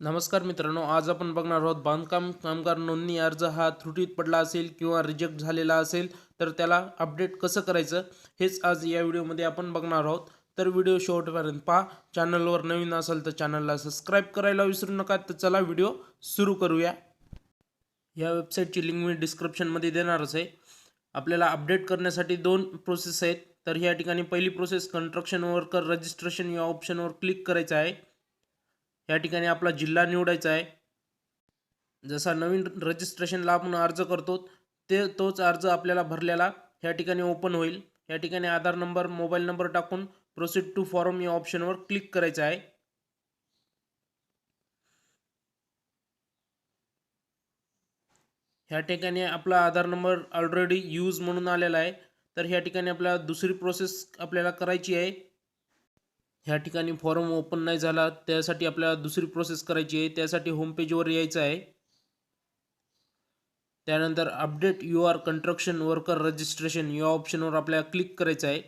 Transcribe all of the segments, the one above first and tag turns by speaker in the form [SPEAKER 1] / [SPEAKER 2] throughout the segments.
[SPEAKER 1] नमस्कार मित्रांनो आज आपण बघणार आहोत बांधकाम कामगार नोंदणी अर्ज हा त्रुटीत पडला असेल किंवा रिजेक्ट झालेला असेल तर त्याला अपडेट कसं करायचं हेच आज या व्हिडिओमध्ये आपण बघणार आहोत. तर व्हिडिओ शेवटपर्यंत पहा. चॅनलवर नवीन असेल तर चॅनलला सबस्क्राईब करायला विसरू नका. तर चला व्हिडिओ सुरू करूया. या वेबसाईटची लिंक मी डिस्क्रिप्शनमध्ये देणारच आहे. आपल्याला अपडेट करण्यासाठी दोन प्रोसेस आहेत. तर या ठिकाणी पहिली प्रोसेस कन्स्ट्रक्शन वर्कर रजिस्ट्रेशन या ऑप्शनवर क्लिक करायचं आहे. या ठिकाणी आपला जिल्हा निवडायचा आहे. जसा नवीन रजिस्ट्रेशनला आपण अर्ज करतो ते तोच अर्ज आपल्याला भरलेला ह्या ठिकाणी ओपन होईल. या ठिकाणी आधार नंबर मोबाईल नंबर टाकून प्रोसीड टू फॉर्म या ऑप्शनवर क्लिक करायचं आहे. ह्या ठिकाणी आपला आधार नंबर ऑलरेडी यूज म्हणून आलेला आहे. तर ह्या ठिकाणी आपल्याला दुसरी प्रोसेस आपल्याला करायची आहे. ह्या ठिकाणी फॉर्म ओपन नाही झाला. त्यासाठी आपल्याला दुसरी प्रोसेस करायची आहे. त्यासाठी होमपेजवर यायचं आहे. त्यानंतर update your construction worker registration या ऑप्शनवर आपल्याला क्लिक करायचं आहे.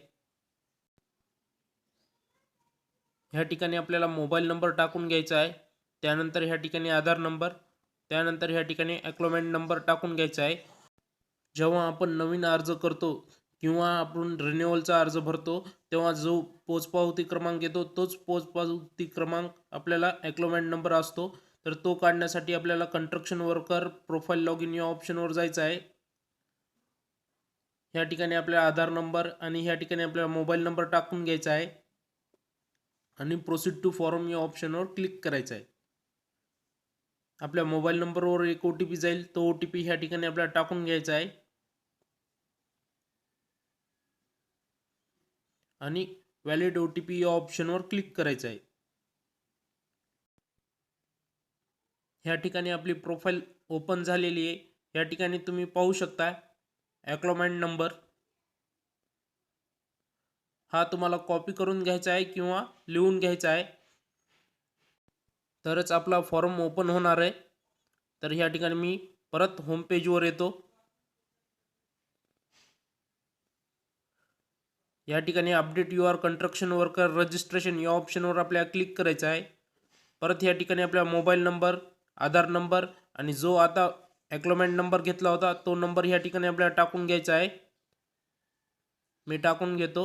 [SPEAKER 1] ह्या ठिकाणी आपल्याला मोबाईल नंबर टाकून घ्यायचा आहे. त्यानंतर ह्या ठिकाणी आधार नंबर त्यानंतर ह्या ठिकाणी ॲक्लोमेंट नंबर टाकून घ्यायचा आहे. जेव्हा आपण नवीन अर्ज करतो किंवा आपण रिन्युअलचा अर्ज भरतो तेव्हा जो पोचपावती क्रमांक येतो तोच पोचपावती क्रमांक आपल्याला ॲक्लोमेंट नंबर असतो. तर तो काढण्यासाठी आपल्याला construction worker profile log in या ऑप्शनवर जायचं आहे. ह्या ठिकाणी आपल्याला आधार नंबर आणि ह्या ठिकाणी आपल्याला मोबाईल नंबर टाकून घ्यायचा आहे. आणि प्रोसीड टू फॉर्म या ऑप्शनवर क्लिक करायचं आहे. आपल्या मोबाईल नंबरवर एक ओ टी पी जाईल तो ओ टी पी ह्या ठिकाणी आपल्याला टाकून घ्यायचा आहे. आणि व्हॅलिड ओ टी पी या ऑप्शनवर क्लिक करायचं आहे. ह्या ठिकाणी आपली प्रोफाईल ओपन झालेली आहे. या ठिकाणी तुम्ही पाहू शकता ॲक्लोमेंट नंबर हा तुम्हाला कॉपी करून घ्यायचा आहे किंवा लिहून घ्यायचा आहे. तरच आपला फॉर्म ओपन होणार आहे. तर ह्या ठिकाणी मी परत होम पेजवर येतो. या ठिकाणी update you are construction worker registration या ऑप्शनवर आपल्याला क्लिक करायचं आहे. परत या ठिकाणी आपला मोबाईल नंबर आधार नंबर आणि जो आता ॲक्लोमेंट नंबर घेतला होता तो नंबर ह्या ठिकाणी आपल्याला टाकून घ्यायचा आहे. मी टाकून घेतो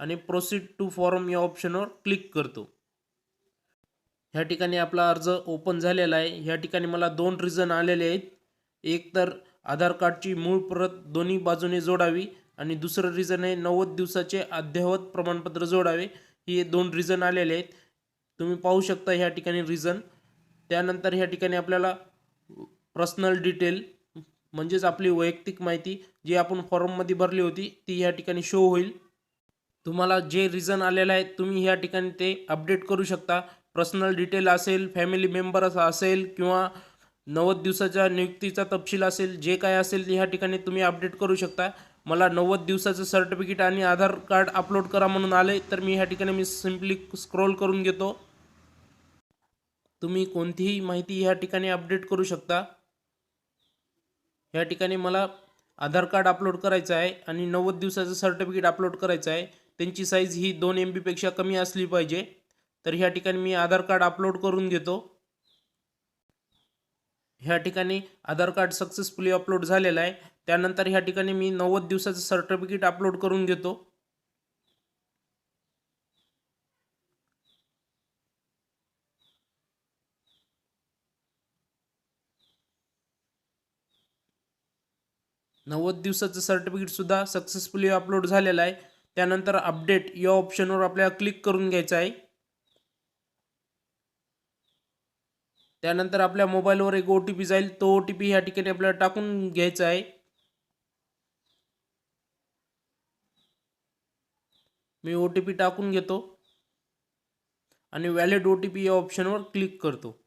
[SPEAKER 1] आणि प्रोसीड टू फॉर्म या ऑप्शनवर क्लिक करतो. ह्या ठिकाणी आपला अर्ज ओपन झालेला आहे. ह्या ठिकाणी मला दोन रिझन आलेले आहेत. एक तर आधार कार्डची मूळ प्रत दोन्ही बाजूने जोडावी आणि दुसरं रिझन आहे नव्वद दिवसाचे अद्ययावत प्रमाणपत्र जोडावे. हे दोन रिझन आलेले आहेत. तुम्ही पाहू शकता ह्या ठिकाणी रिझन त्यानंतर ह्या ठिकाणी आपल्याला पर्सनल डिटेल म्हणजेच आपली वैयक्तिक माहिती जी आपण फॉर्ममध्ये भरली होती ती ह्या ठिकाणी शो होईल. तुम्हाला जे रिझन आलेलं आहे तुम्ही ह्या ठिकाणी ते अपडेट करू शकता. पर्सनल डिटेल असेल फॅमिली मेंबर असेल किंवा नव्वद दिवसाच्या नियुक्तीचा तपशील असेल जे काय असेल ह्या ठिकाणी तुम्ही अपडेट करू शकता. मला नव्वद दिवसाचं सर्टिफिकेट आणि आधार कार्ड अपलोड करा म्हणून आले तर मी ह्या ठिकाणी मी सिम्पली स्क्रोल करून घेतो. तुम्ही कोणतीही माहिती ह्या ठिकाणी अपडेट करू शकता. ह्या ठिकाणी मला आधार कार्ड अपलोड करायचं आहे आणि नव्वद दिवसाचं सर्टिफिकेट अपलोड करायचं आहे. त्यांची साईज ही दोन एम बीपेक्षा कमी असली पाहिजे. तर ह्या ठिकाणी मी आधार कार्ड अपलोड करून घेतो. ह्या ठिकाणी आधार कार्ड सक्सेसफुली अपलोड झालेलं आहे. त्यानंतर ह्या ठिकाणी मी नव्वद दिवसाचं सर्टिफिकेट अपलोड करून घेतो. नव्वद दिवसाचं सर्टिफिकेटसुद्धा सक्सेसफुली अपलोड झालेलं आहे. त्यानंतर अपडेट या ऑप्शनवर आपल्याला क्लिक करून घ्यायचं आहे. त्यानंतर आपल्या मोबाईलवर एक ओ टी पी जाईल. तो ओ टी पी ह्या ठिकाणी आपल्याला टाकून घ्यायचा आहे. मी ओ टी पी टाकून घेतो. आणि व्हॅलिड ओ टी पी या ऑप्शनवर क्लिक करतो.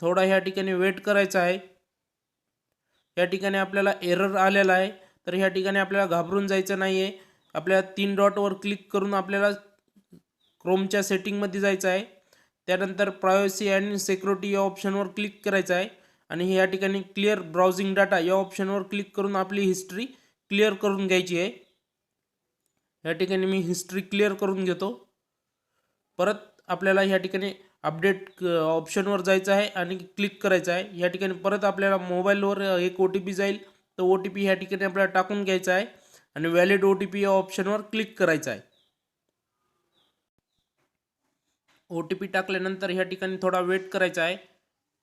[SPEAKER 1] थोडा ह्या ठिकाणी वेट करायचा आहे. या ठिकाणी आपल्याला एरर आलेला आहे. तर ह्या ठिकाणी आपल्याला घाबरून जायचं नाही आहे आपल्या तीन डॉटवर क्लिक करून आपल्याला क्रोमच्या सेटिंगमध्ये जायचं आहे. त्यानंतर प्रायव्हसी अँड सिक्युरिटी या ऑप्शनवर क्लिक करायचं आहे. आणि या ठिकाणी क्लिअर ब्राउझिंग डाटा या ऑप्शनवर क्लिक करून आपली हिस्ट्री क्लिअर करून घ्यायची आहे. या ठिकाणी मी हिस्ट्री क्लिअर करून घेतो. परत आपल्याला ह्या ठिकाणी अपडेट ऑप्शनवर जायचं आहे आणि क्लिक करायचं आहे. या ठिकाणी परत आपल्याला मोबाईलवर एक ओ टी पी जाईल. तर ओ टी पी ह्या ठिकाणी आपल्याला टाकून घ्यायचा आहे आणि व्हॅलिड ओ टी पी या ऑप्शनवर क्लिक करायचं आहे. ओ टी पी टाकल्यानंतर ह्या ठिकाणी थोडा वेट करायचा आहे.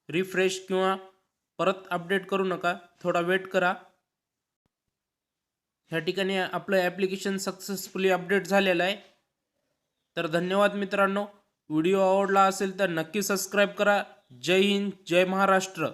[SPEAKER 1] रिफ्रेश किंवा परत अपडेट करू नका. थोडा वेट करा. ह्या ठिकाणी आपलं ॲप्लिकेशन सक्सेसफुली अपडेट झालेलं आहे. तर धन्यवाद मित्रांनो. व्हिडिओ आवडला असेल तर नक्की सबस्क्राईब करा. जय हिंद जय महाराष्ट्र.